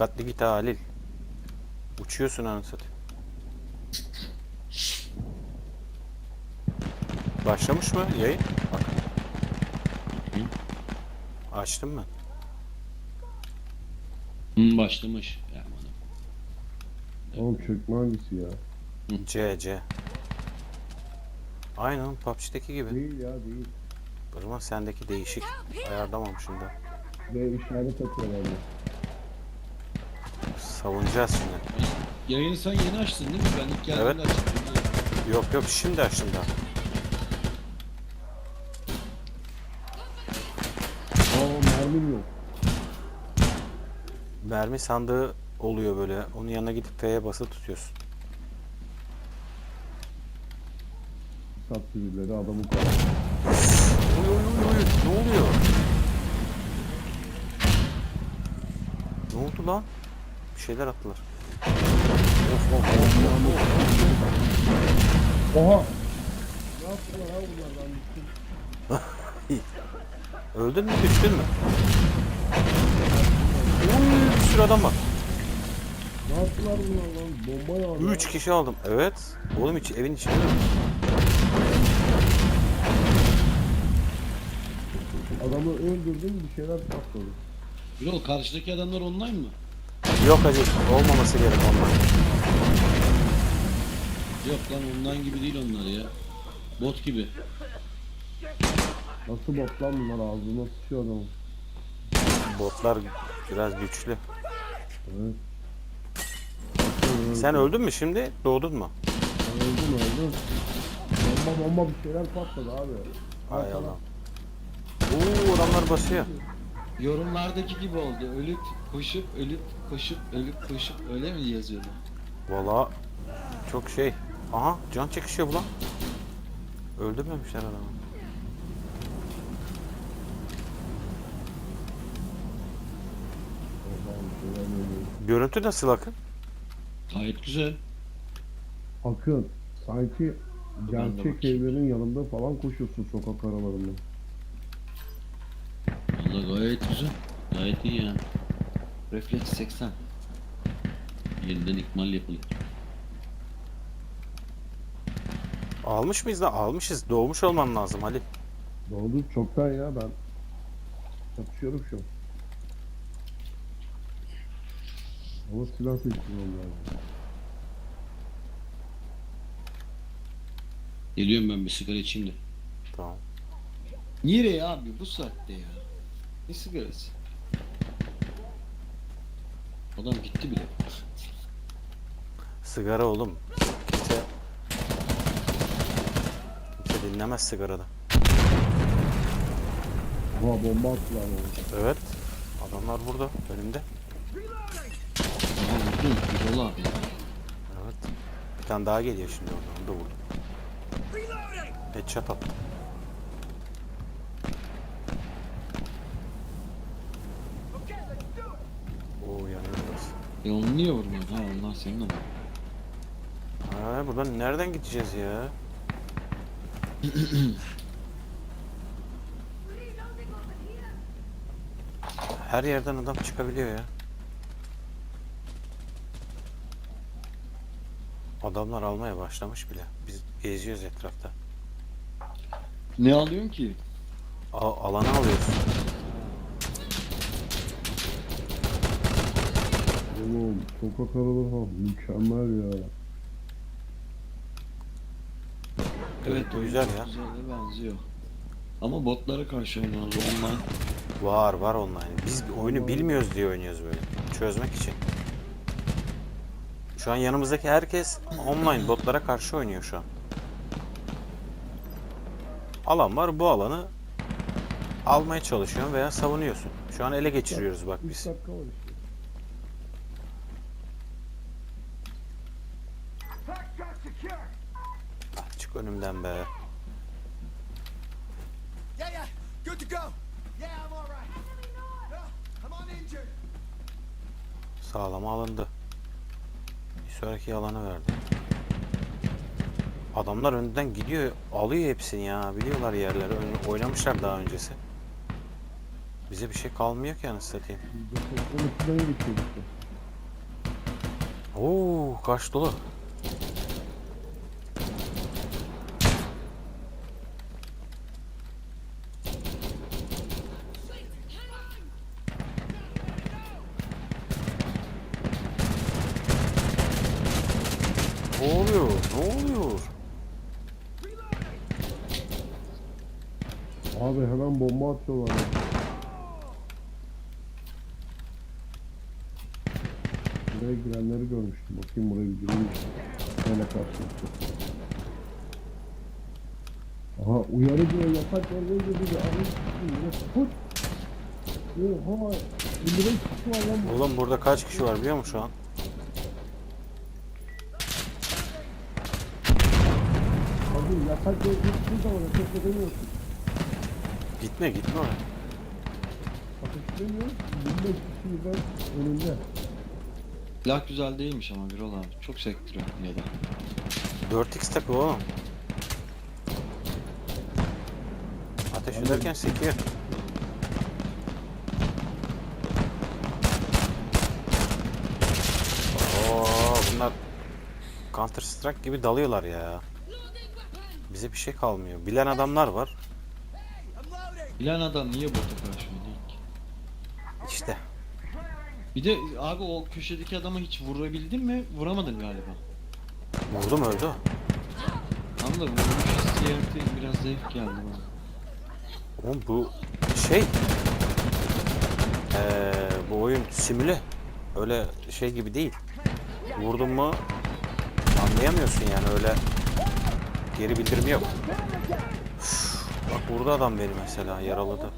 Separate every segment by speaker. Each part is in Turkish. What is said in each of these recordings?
Speaker 1: Dikkatli git ha Halil. Uçuyorsun anasını. Başlamış mı yayın? Bak. Açtım mı?
Speaker 2: Hı, başlamış. Ya.
Speaker 3: Oğlum çökme hangisi ya?
Speaker 1: C C. Aynen PUBG'deki gibi.
Speaker 3: Değil ya değil.
Speaker 1: Zaman sendeki değişik. Ayarlamamışım da.
Speaker 3: Ve işaret atıyorlar ya.
Speaker 1: Savunacağız şimdi.
Speaker 2: Yayını sen yeni açtın değil mi? Ben ilk geldiğimde
Speaker 1: Evet.
Speaker 2: açtım.
Speaker 1: Yok yok şimdi açtım daha.
Speaker 3: Aa mermim yok.
Speaker 1: Mermi sandığı oluyor böyle. Onun yanına gidip F'ye basılı tutuyorsun.
Speaker 3: Sat birileri adamı kaldı.
Speaker 1: Oy oy oy oy. Ne oluyor? Ne oldu lan? Bir şeyler attılar. Of of of of.
Speaker 3: Oha! Ne yaptılar ha gittim.
Speaker 1: Öldün mü düştün mü? Oy bir sürü adam var.
Speaker 3: Ne yaptılar bunlar lan? Bomba yağdı.
Speaker 1: 3 kişi aldım. Evet. Oğlum içi, evin içinde mi?
Speaker 3: Adamı öldürdüm bir şeyler patladı.
Speaker 2: Birol karşıdaki adamlar online mı?
Speaker 1: Yok hacı. Olmaması gerek onlar.
Speaker 2: Yok lan online gibi değil onlar ya. Bot gibi.
Speaker 3: Nasıl bot lan bunlar ağzına sıçıyor adamın.
Speaker 1: Botlar biraz güçlü.
Speaker 3: Evet.
Speaker 1: Sen öldün mü şimdi? Doğdun mu?
Speaker 3: Ben öldüm öldüm. Bomba bomba bir şeyler patladı abi.
Speaker 1: Hay Allah. Oo adamlar basıyor.
Speaker 2: Yorumlardaki gibi oldu. Ölüp koşup ölüp koşup ölüp koşup öyle mi yazıyordu?
Speaker 1: Valla çok şey. Aha can çekişiyor bu lan. Öldürmemişler adamı. Görüntü nasıl akın?
Speaker 2: Gayet güzel.
Speaker 3: Akın sanki
Speaker 2: Ben de
Speaker 3: gerçek
Speaker 2: bakayım.
Speaker 3: evlerin yanında falan koşuyorsun sokak aralarında.
Speaker 2: Valla gayet güzel. Gayet iyi ya. Refleks 80. Yeniden ikmal yapılıyor.
Speaker 1: Almış mıyız da? Almışız. Doğmuş olman lazım Ali.
Speaker 3: Doğdu çoktan ya ben çatışıyorum şu an. Ama silah seçmiyorum lazım.
Speaker 2: Geliyorum ben bir sigara içeyim de.
Speaker 1: Tamam.
Speaker 2: Nereye abi bu saatte ya? Ne sigarası? Adam gitti bile.
Speaker 1: Sigara oğlum. Kimse... Kimse dinlemez sigarada.
Speaker 3: Aha bomba attılar bana.
Speaker 1: Evet. Adamlar burada. Önümde.
Speaker 2: Aha vurdum. Birol abi.
Speaker 1: Evet. Bir tane daha geliyor şimdi oradan. Onu da vurdum. Headshot attım. Oo yanıyor burası.
Speaker 2: E onu niye vurmuyorsun? Ha onlar senin ama.
Speaker 1: Ha, buradan nereden gideceğiz ya? Her yerden adam çıkabiliyor ya. Adamlar almaya başlamış bile. Biz geziyoruz etrafta.
Speaker 2: Ne alıyorsun ki?
Speaker 1: A- alanı alıyoruz.
Speaker 3: Oğlum sokak araları falan mükemmel ya.
Speaker 1: Evet,
Speaker 2: oyun
Speaker 1: güzel ya.
Speaker 2: Güzele benziyor. Ama botlara karşı oynuyoruz online.
Speaker 1: Var var online. Biz bir oyunu bilmiyoruz diye oynuyoruz böyle. Çözmek için. Şu an yanımızdaki herkes online botlara karşı oynuyor şu an. Alan var bu alanı almaya çalışıyorsun veya savunuyorsun. Şu an ele geçiriyoruz bak
Speaker 3: 3
Speaker 1: biz.
Speaker 3: dakika var işte.
Speaker 1: Ah, çık önümden be.
Speaker 4: Yeah, yeah, good to go. Yeah, I'm all right. I'm uninjured.
Speaker 1: Sağlama alındı. Bir sonraki alanı verdi. Adamlar önden gidiyor, alıyor hepsini ya. Biliyorlar yerleri. Ön- Oynamışlar daha öncesi. Bize bir şey kalmıyor ki anasını satayım. Oo, kaç dolu. Ne oluyor? Ne oluyor?
Speaker 3: Abi hemen bomba atıyorlar. ya. Buraya girenleri görmüştüm. Bakayım buraya bir girmiş. Neyle karşılaştık. Aha uyarı diyor yasak yerlere girdi. Abi put. Oha. 55 kişi var lan.
Speaker 1: Oğlum burada kaç kişi var biliyor musun şu an?
Speaker 3: Abi zaman edemiyorsun.
Speaker 1: Gitme gitme oraya.
Speaker 3: Ateş edemiyorsun. 25 kişi birden önünde.
Speaker 2: Silah güzel değilmiş ama Birol abi. Çok sektiriyor ya da.
Speaker 1: 4x takı oğlum. Ateş ederken sekiyor. Oo, bunlar Counter Strike gibi dalıyorlar ya. Bize bir şey kalmıyor. Bilen adamlar var.
Speaker 2: Bilen adam niye bota karşı oynuyor ki?
Speaker 1: İşte.
Speaker 2: Bir de abi o köşedeki adamı hiç vurabildin mi? Vuramadın galiba.
Speaker 1: Vurdum öldü.
Speaker 2: Da vurmuş hissiyatı biraz zevk geldi bana.
Speaker 1: Oğlum bu şey eee, bu oyun simüle öyle şey gibi değil. Vurdun mu anlayamıyorsun yani öyle geri bildirimi yok. Bak burada adam beni mesela yaraladı.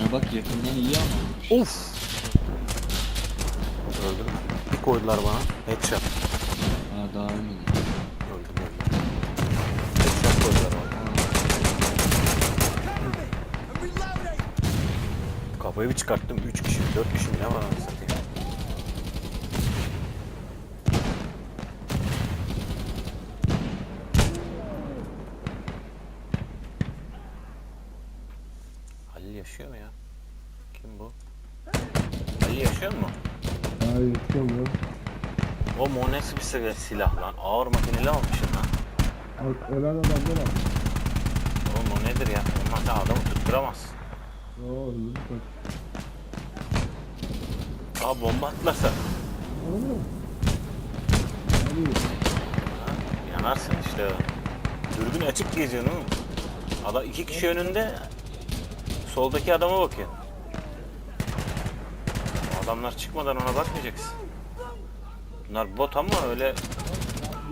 Speaker 2: Ya bak yakından iyi ama.
Speaker 1: Of. Öldüm. Bir koydular bana. Headshot.
Speaker 2: Ha daha ölmedi.
Speaker 1: Öldüm öldüm. Headshot koydular bana. Kafayı bir çıkarttım. 3 kişi, 4 kişi mi ne var anasını satayım. Halil yaşıyor mu ya? Kim bu? Halil yaşıyor mu?
Speaker 3: Ha yaşıyorum ya.
Speaker 1: O bir silah- lan. Ağır makineli almışsın lan.
Speaker 3: Bak ölen adamlar var.
Speaker 1: Oğlum o nedir ya? Ondan da adamı tutturamaz.
Speaker 3: Oo öldü bak.
Speaker 1: Aa bomba atlasa.
Speaker 3: Anladın mı?
Speaker 1: Ha, Yanarsın işte. Dürbün açık geziyorsun oğlum. Adam iki kişi önünde soldaki adama bakıyor. Adamlar çıkmadan ona bakmayacaksın. Bunlar bot ama öyle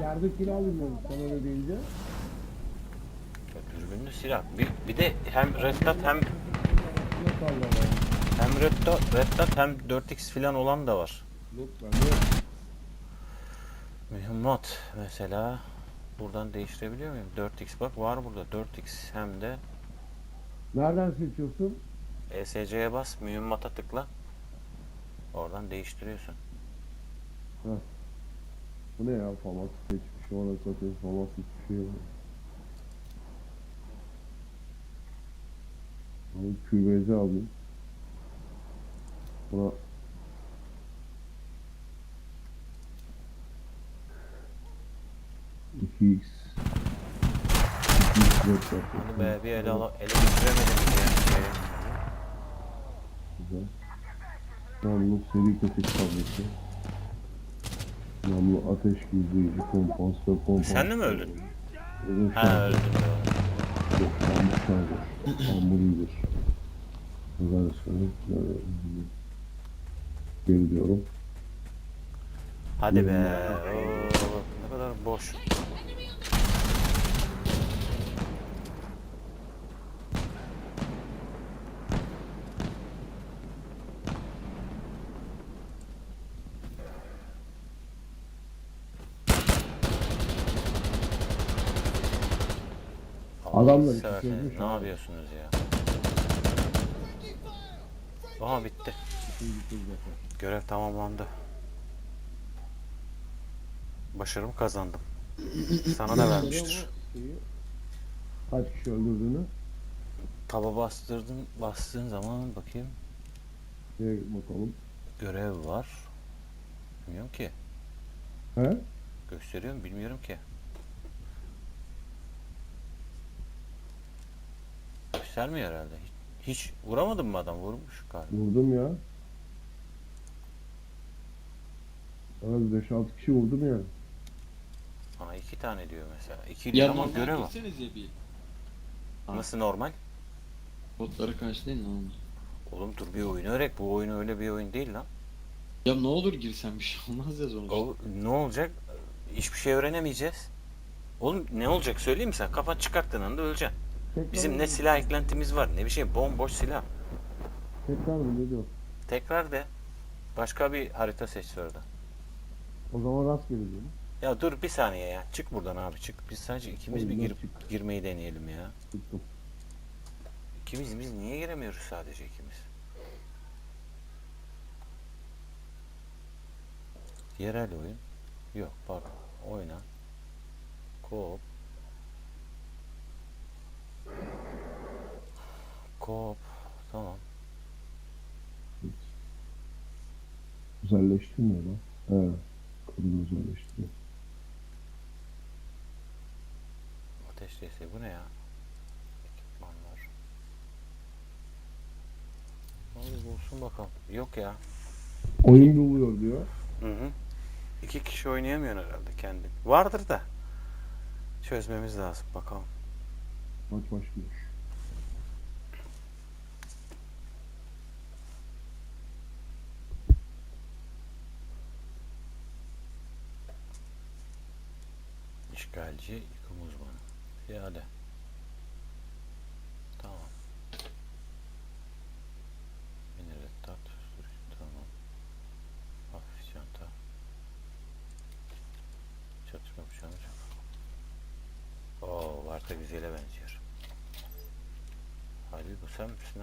Speaker 3: yerdekini almıyorum sen öyle deyince.
Speaker 1: dürbünlü silah. Bir, bir de hem Red Dot hem
Speaker 3: kaldı adam?
Speaker 1: hem Red Dot, Red Dot hem 4x falan olan da var.
Speaker 3: Yok bende yok.
Speaker 1: Mühimmat mesela buradan değiştirebiliyor muyum? 4x bak var burada 4x hem de
Speaker 3: Nereden seçiyorsun?
Speaker 1: ESC'ye bas mühimmata tıkla. Oradan değiştiriyorsun.
Speaker 3: Bu ne ya famas seçmiş ona satıyor famas hiçbir şey yok. Abi QBZ alayım. Buna iki x
Speaker 1: be bir ele, ala- ele geçiremedim ya. Şey.
Speaker 3: Güzel. Namlu seri köpek tableti. Namlu ateş gizleyici kompansatör kompansatör.
Speaker 1: Sen de mi öldün?
Speaker 3: Uzun
Speaker 1: Ha öldüm ya.
Speaker 3: Yok yanlış şarj. Hamburger. Güzel söyleyeyim. Geri diyorum.
Speaker 1: Hadi be. Oo, ne kadar boş.
Speaker 3: İki
Speaker 1: severseniz
Speaker 3: çözmüş
Speaker 1: Ne yapıyorsunuz ya? Aha bitti.
Speaker 3: Zaten.
Speaker 1: Görev tamamlandı. Başarımı kazandım. Sana da vermiştir.
Speaker 3: Şeyi, Kaç kişi öldürdüğünü?
Speaker 1: Taba bastırdın, bastığın zaman bakayım.
Speaker 3: Şeye bakalım.
Speaker 1: Görev var. Bilmiyorum ki.
Speaker 3: He?
Speaker 1: Gösteriyor mu bilmiyorum ki. Göstermiyor herhalde. Hiç, hiç vuramadın mı adam? Vurmuş galiba.
Speaker 3: Vurdum ya. Evet 5-6 kişi vurdum ya.
Speaker 1: Bana iki tane diyor mesela. İki diyor ama görev var.
Speaker 2: bir.
Speaker 1: Nasıl normal?
Speaker 2: Botlara karşı değil ne olur.
Speaker 1: Oğlum dur bir oyunu öğret. Bu oyun öyle bir oyun değil lan.
Speaker 2: Ya ne olur girsen bir şey olmaz ya sonuçta.
Speaker 1: O, ne olacak? Hiçbir şey öğrenemeyeceğiz. Oğlum ne olacak söyleyeyim mi sen? Kafa çıkarttığın anda öleceksin. Bizim ne silah eklentimiz var ne bir şey bomboş silah.
Speaker 3: Tekrar mı ne diyor?
Speaker 1: Tekrar de başka bir harita seç sonra.
Speaker 3: O zaman rastgele diyorum.
Speaker 1: Ya dur bir saniye ya. Çık buradan abi çık. Biz sadece ikimiz bir girip
Speaker 3: çık.
Speaker 1: girmeyi deneyelim ya.
Speaker 3: Tuttum.
Speaker 1: İkimiz biz niye giremiyoruz sadece ikimiz? Yerel oyun. Yok pardon. Oyna. Koop. Koop. Tamam.
Speaker 3: Özelleştirmiyor lan. He. Kadını özelleştiriyor.
Speaker 1: Ateş desteği bu ne ya? Ekipmanlar. Hadi bulsun bakalım. Yok ya.
Speaker 3: Oyun buluyor diyor.
Speaker 1: Hı hı. İki kişi oynayamıyor herhalde kendin. Vardır da. Çözmemiz lazım bakalım.
Speaker 3: Maç başlıyor.
Speaker 1: İşgalci, yıkım uzmanı. Piyade. Sen misin.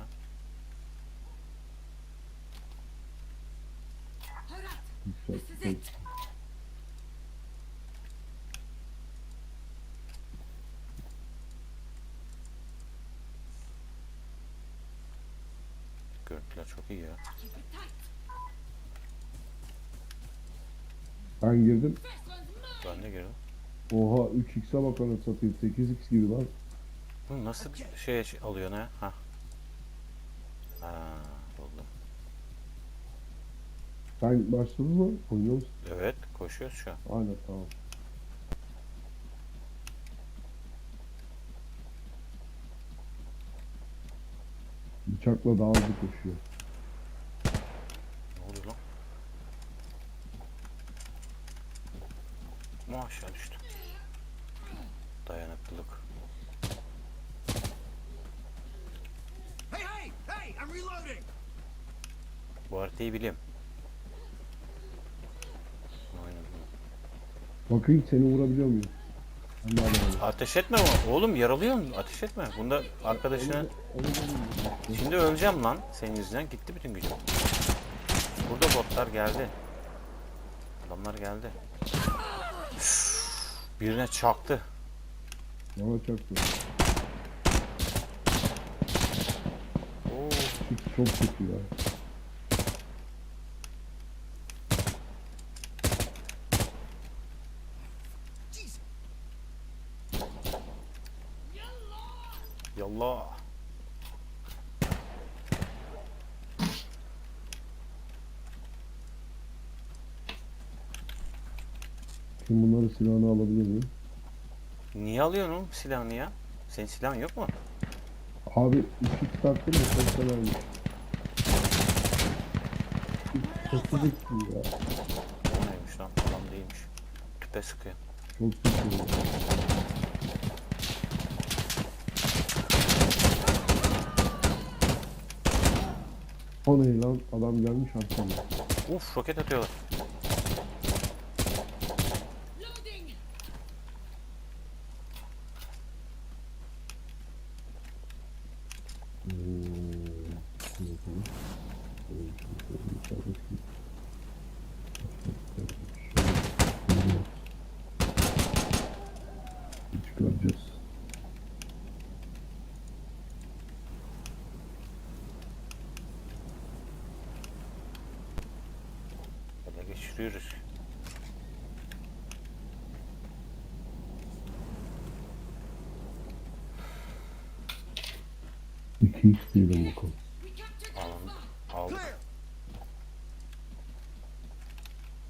Speaker 1: Görüntüler çok iyi ya.
Speaker 3: Ben girdim.
Speaker 1: Ben de girdim.
Speaker 3: Oha 3x'e bak satayım. 8x gibi lan.
Speaker 1: Bu nasıl bir şey alıyor ne? Ha. Ha.
Speaker 3: Sen başladın mı? Oynuyor musun?
Speaker 1: Evet, koşuyoruz şu an.
Speaker 3: Aynen tamam. Bıçakla daha hızlı koşuyor.
Speaker 1: Ne oluyor lan? Mu Biliyorum. Oynadım.
Speaker 3: Bakayım seni vurabiliyor muyum? Ben de adamım.
Speaker 1: Ateş etme ama oğlum yaralıyorsun. Ateş etme. Bunda arkadaşına şimdi öleceğim lan senin yüzünden gitti bütün gücüm. Burada botlar geldi. Adamlar geldi. Üf, Birine çaktı.
Speaker 3: Bana çaktı.
Speaker 1: Oo,
Speaker 3: Çok kötü ya.
Speaker 4: Jesus.
Speaker 1: yallah.
Speaker 3: Şimdi bunları silahını alabilir miyim?
Speaker 1: Niye alıyorsun oğlum silahını ya? Senin silahın yok mu?
Speaker 3: Abi 2x taktım da çok severmiş. Çok kötü ya.
Speaker 1: O neymiş lan? Adam değilmiş. Tüpe sıkıyor.
Speaker 3: Çok kötü ya. O ne lan? Adam gelmiş arkamda.
Speaker 1: Uf roket atıyorlar.
Speaker 3: 2x duydum bakalım.
Speaker 1: Aldık.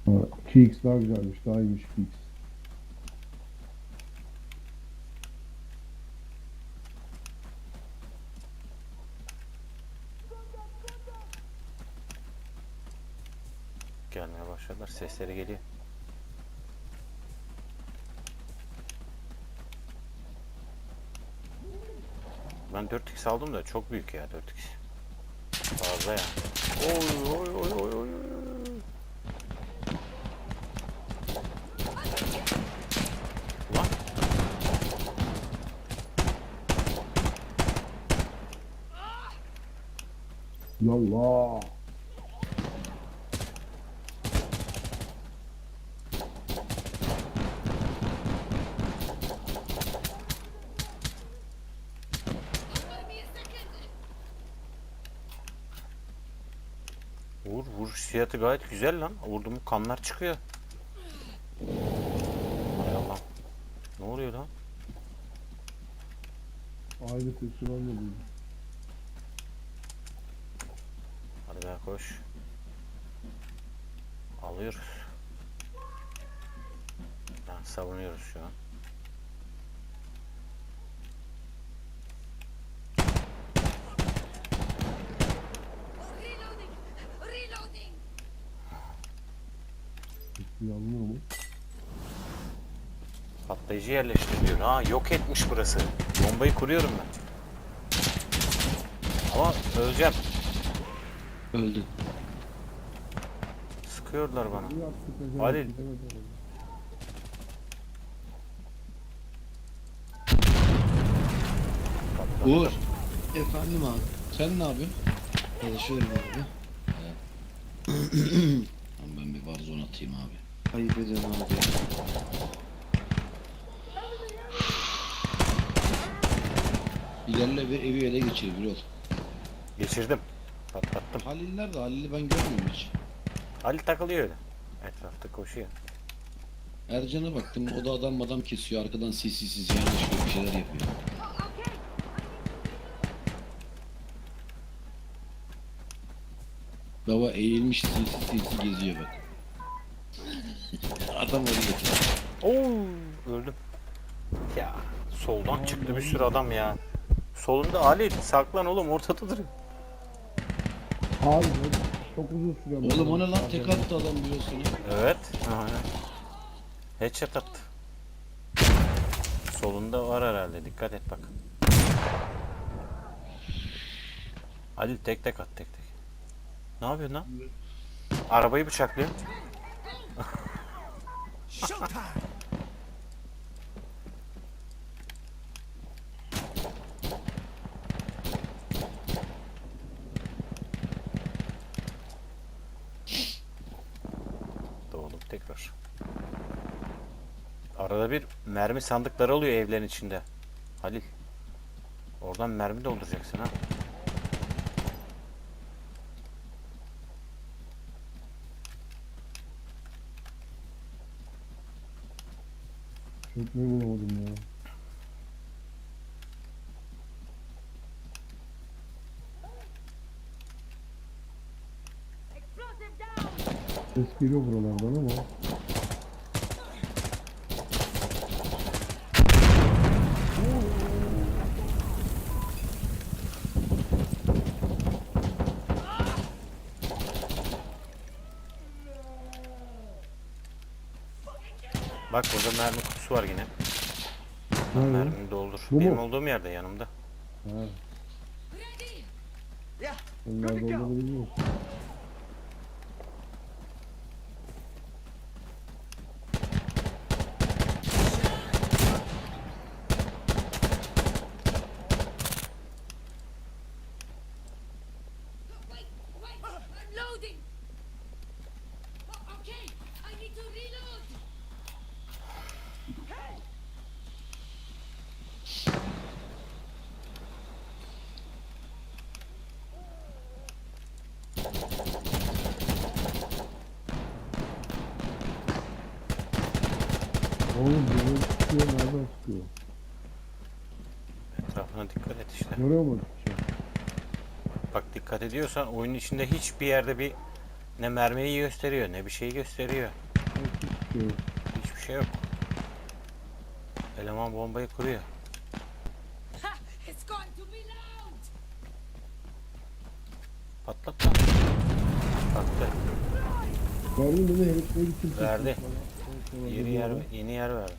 Speaker 3: Ha, 2x daha güzelmiş. Daha iyiymiş 2x.
Speaker 1: Gelmeye başladılar. Sesleri geliyor. Ben 4x aldım da çok büyük ya 4x. Fazla ya. Oy oy oy oy oy. Ulan
Speaker 3: Yallah.
Speaker 1: Hissiyatı gayet güzel lan. Vurdum mu kanlar çıkıyor. Hay Allah. Ne oluyor lan?
Speaker 3: Aynı sesi ben de duydum.
Speaker 1: Hadi be koş. Alıyoruz. Yani savunuyoruz şu an.
Speaker 5: Reloading! Reloading!
Speaker 3: Sesi yanmıyor mu?
Speaker 1: Patlayıcı yerleştir diyor. Ha yok etmiş burası. Bombayı kuruyorum ben. Ama öleceğim.
Speaker 2: Öldü.
Speaker 1: Sıkıyorlar bana. Halil.
Speaker 2: Uğur. Efendim abi. Sen ne yapıyorsun? Çalışıyorum abi. Tamam ben bir varzon atayım abi. Ayıp ediyorum abi. İlerle bir evi ele geçir bir ol.
Speaker 1: Geçirdim. Patlattım.
Speaker 2: Halil nerede? Halil'i ben görmüyorum hiç.
Speaker 1: Ali takılıyor öyle. Etrafta koşuyor.
Speaker 2: Ercan'a baktım o da adam adam kesiyor arkadan sessiz yanlış bir şeyler yapıyor. Baba eğilmiş sinsi sinsi geziyor bak. adam oraya
Speaker 1: Oo, öldüm. Ya soldan çıktı bir sürü adam ya. Solunda Ali saklan oğlum ortada duruyor.
Speaker 3: Abi çok uzun sürüyor.
Speaker 2: Oğlum o ne lan tek attı adam biliyorsun.
Speaker 1: Evet. Aynen. Headshot attı. Solunda var herhalde dikkat et bak. Ali tek tek at tek tek. Ne yapıyorsun lan? Arabayı bıçaklıyor.
Speaker 4: Showtime!
Speaker 1: Doğdum tekrar. Arada bir mermi sandıkları oluyor evlerin içinde. Halil. Oradan mermi dolduracaksın ha.
Speaker 3: Çökmeyi bulamadım ya. Ses geliyor buralardan ama.
Speaker 1: Bak burada mermi kutusu var yine.
Speaker 3: Nerede?
Speaker 1: Mermini doldur.
Speaker 3: Bu mu?
Speaker 1: Benim olduğum yerde yanımda.
Speaker 3: Ha. Olduğunu bilmiyorsun. Oğlum bunu sıkıyor nereden sıkıyor?
Speaker 1: Etrafına dikkat et işte.
Speaker 3: Görüyor musun?
Speaker 1: Bak dikkat ediyorsan oyunun içinde hiçbir yerde bir ne mermiyi gösteriyor ne bir şey gösteriyor. Hiçbir şey yok. Eleman bombayı kuruyor. Patlat lan. Patlattı.
Speaker 3: Herifleri bitirdi.
Speaker 1: Yeni yer, yeni yer verdi.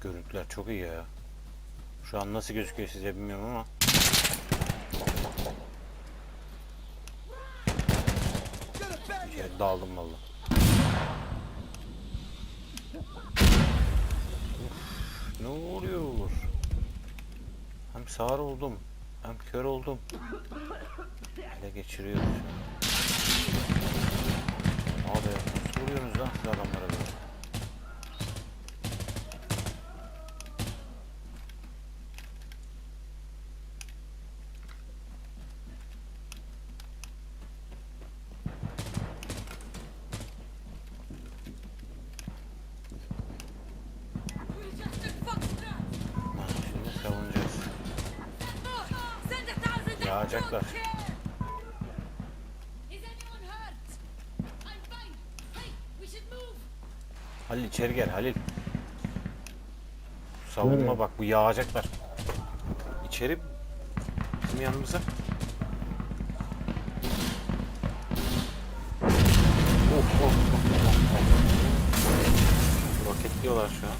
Speaker 1: Görüntüler çok iyi ya. Şu an nasıl gözüküyor size bilmiyorum ama. İçeri daldım valla. Ne oluyor? Hem sağır oldum, hem kör oldum. Ele geçiriyoruz. Abi nasıl vuruyorsunuz lan siz adamlara böyle? Halil. Savunma
Speaker 3: Nereye?
Speaker 1: bak bu yağacaklar. İçeri bizim yanımıza. Of of of, of, of. Roketliyorlar şu an.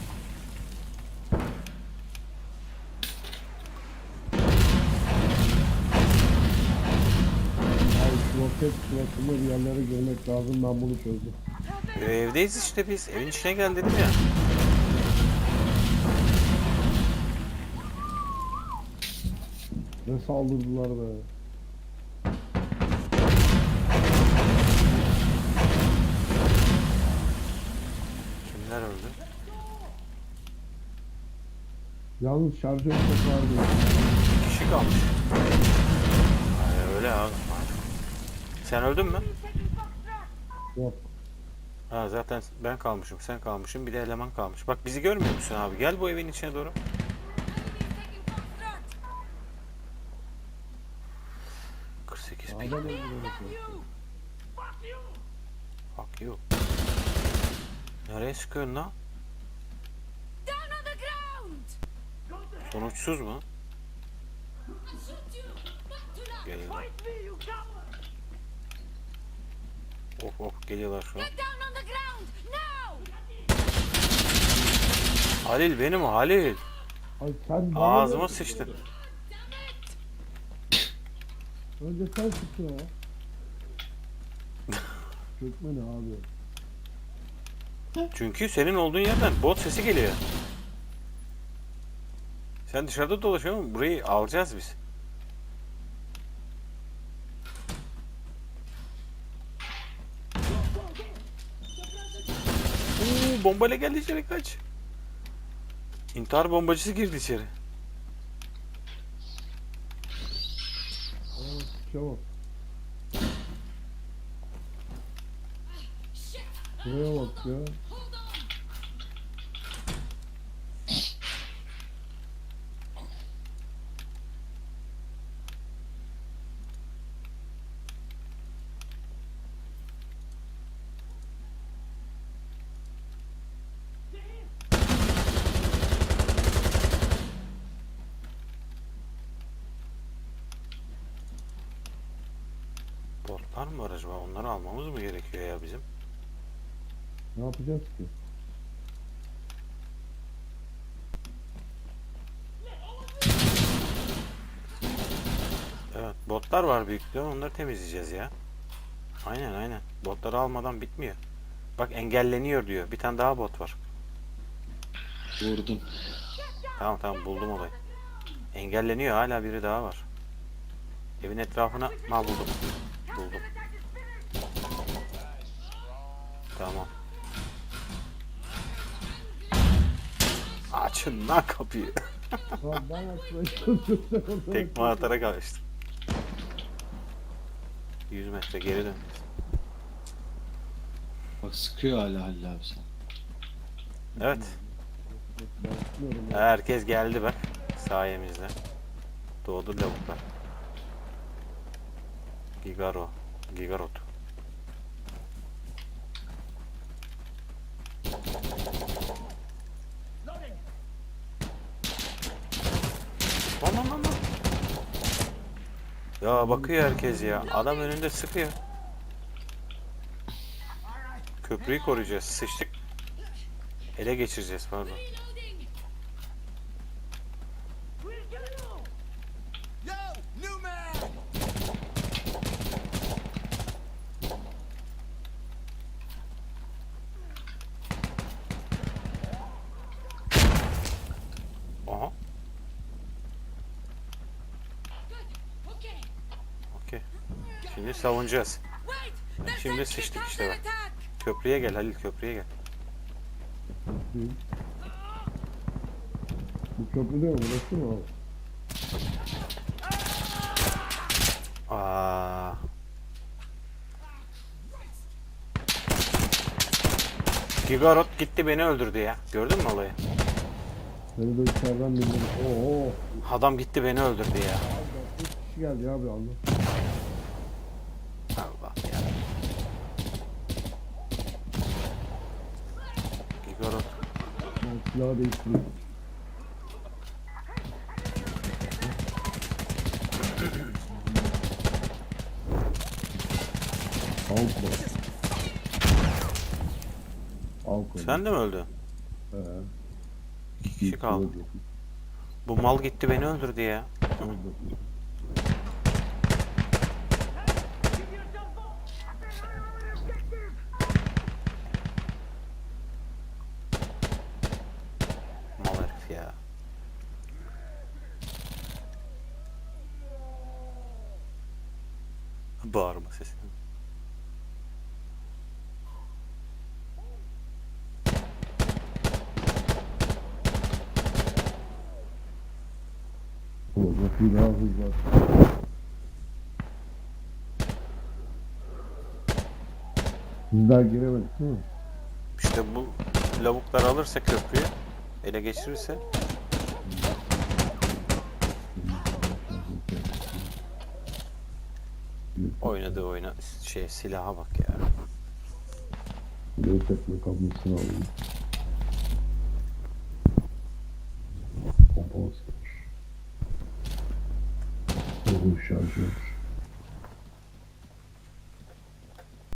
Speaker 3: Abi roket suratında bir yerlere görmek lazım. Ben bunu çözdüm.
Speaker 1: Ee, Evdeyiz işte biz. Evin içine gel dedim ya.
Speaker 3: Ne saldırdılar be.
Speaker 1: Kimler öldü?
Speaker 3: Yalnız şarjör çok vardı.
Speaker 1: Kişi kalmış. Ay, öyle abi. Sen öldün mü?
Speaker 3: Yok.
Speaker 1: Ha zaten ben kalmışım, sen kalmışım, bir de eleman kalmış. Bak bizi görmüyor musun abi? Gel bu evin içine doğru.
Speaker 5: Enemy's taking foxtrot!
Speaker 1: 48 ping.
Speaker 3: Adam!
Speaker 5: Fuck you!
Speaker 1: Fuck you. Nereye sıkıyorsun lan?
Speaker 5: Down on the ground!
Speaker 1: Sonuçsuz mu?
Speaker 5: I'll you! Back to that!
Speaker 1: Geliyorlar. Şu an. Halil benim Halil.
Speaker 3: Ay sen bana
Speaker 1: Ağzıma sıçtın.
Speaker 3: Önce sen sıktın ha. Çökme ne abi?
Speaker 1: Çünkü senin olduğun yerden bot sesi geliyor. Sen dışarıda dolaşıyorsun. Burayı alacağız biz. Oo, bombayla geldi içeri kaç. İntihar bombacısı girdi içeri.
Speaker 5: Shit!
Speaker 3: Buraya bak ya.
Speaker 5: Hold on!
Speaker 1: Botlar mı var acaba? Onları almamız mı gerekiyor ya bizim?
Speaker 3: Ne yapacağız ki?
Speaker 1: Evet botlar var büyük ihtimal onları temizleyeceğiz ya. Aynen aynen. Botları almadan bitmiyor. Bak engelleniyor diyor. Bir tane daha bot var.
Speaker 2: Vurdum.
Speaker 1: Tamam tamam buldum olayı. Engelleniyor hala biri daha var. Evin etrafına mal buldum. Buldum. Tamam. Açın lan kapıyı.
Speaker 3: Lan ben açmaya çalışıyorum.
Speaker 1: Tekme atarak açtım. 100 metre geri dön.
Speaker 2: Bak sıkıyor hala Halil abi sen.
Speaker 1: Evet.
Speaker 3: Ben açmıyorum.
Speaker 1: Herkes geldi bak. Sayemizde. Doğdu lavuklar. Gigaro. Gigarot. Aman aman. Ya bakıyor herkes ya. Adam önünde sıkıyor. Köprüyü koruyacağız. Sıçtık. Ele geçireceğiz pardon. Savunacağız. Şimdi sıçtık işte bak. Köprüye gel Halil köprüye gel.
Speaker 3: Bu köprüde mi? Burası mı abi?
Speaker 1: Aa. Gigarot gitti beni öldürdü ya. Gördün mü olayı?
Speaker 3: Seni de içeriden bildim. Oo.
Speaker 1: Adam gitti beni öldürdü ya.
Speaker 3: Üç kişi geldi abi.
Speaker 1: Allah ya. Gigarot.
Speaker 3: Ben silahı değiştireyim. Alko. Alko.
Speaker 1: Sen de mi öldün?
Speaker 3: He.
Speaker 1: İki kişi kaldı. Bu mal gitti beni öldürdü ya. Mal herif ya. Bağırma sesi.
Speaker 3: Orada bir daha hız var. Biz daha giremedik değil mi?
Speaker 1: İşte bu lavuklar alırsa köprüyü, ele geçirirse oynadığı oyna şey silaha bak ya.
Speaker 3: Bir tekme kablosunu alayım. Pompalı sıkmış. Uzun şarjör.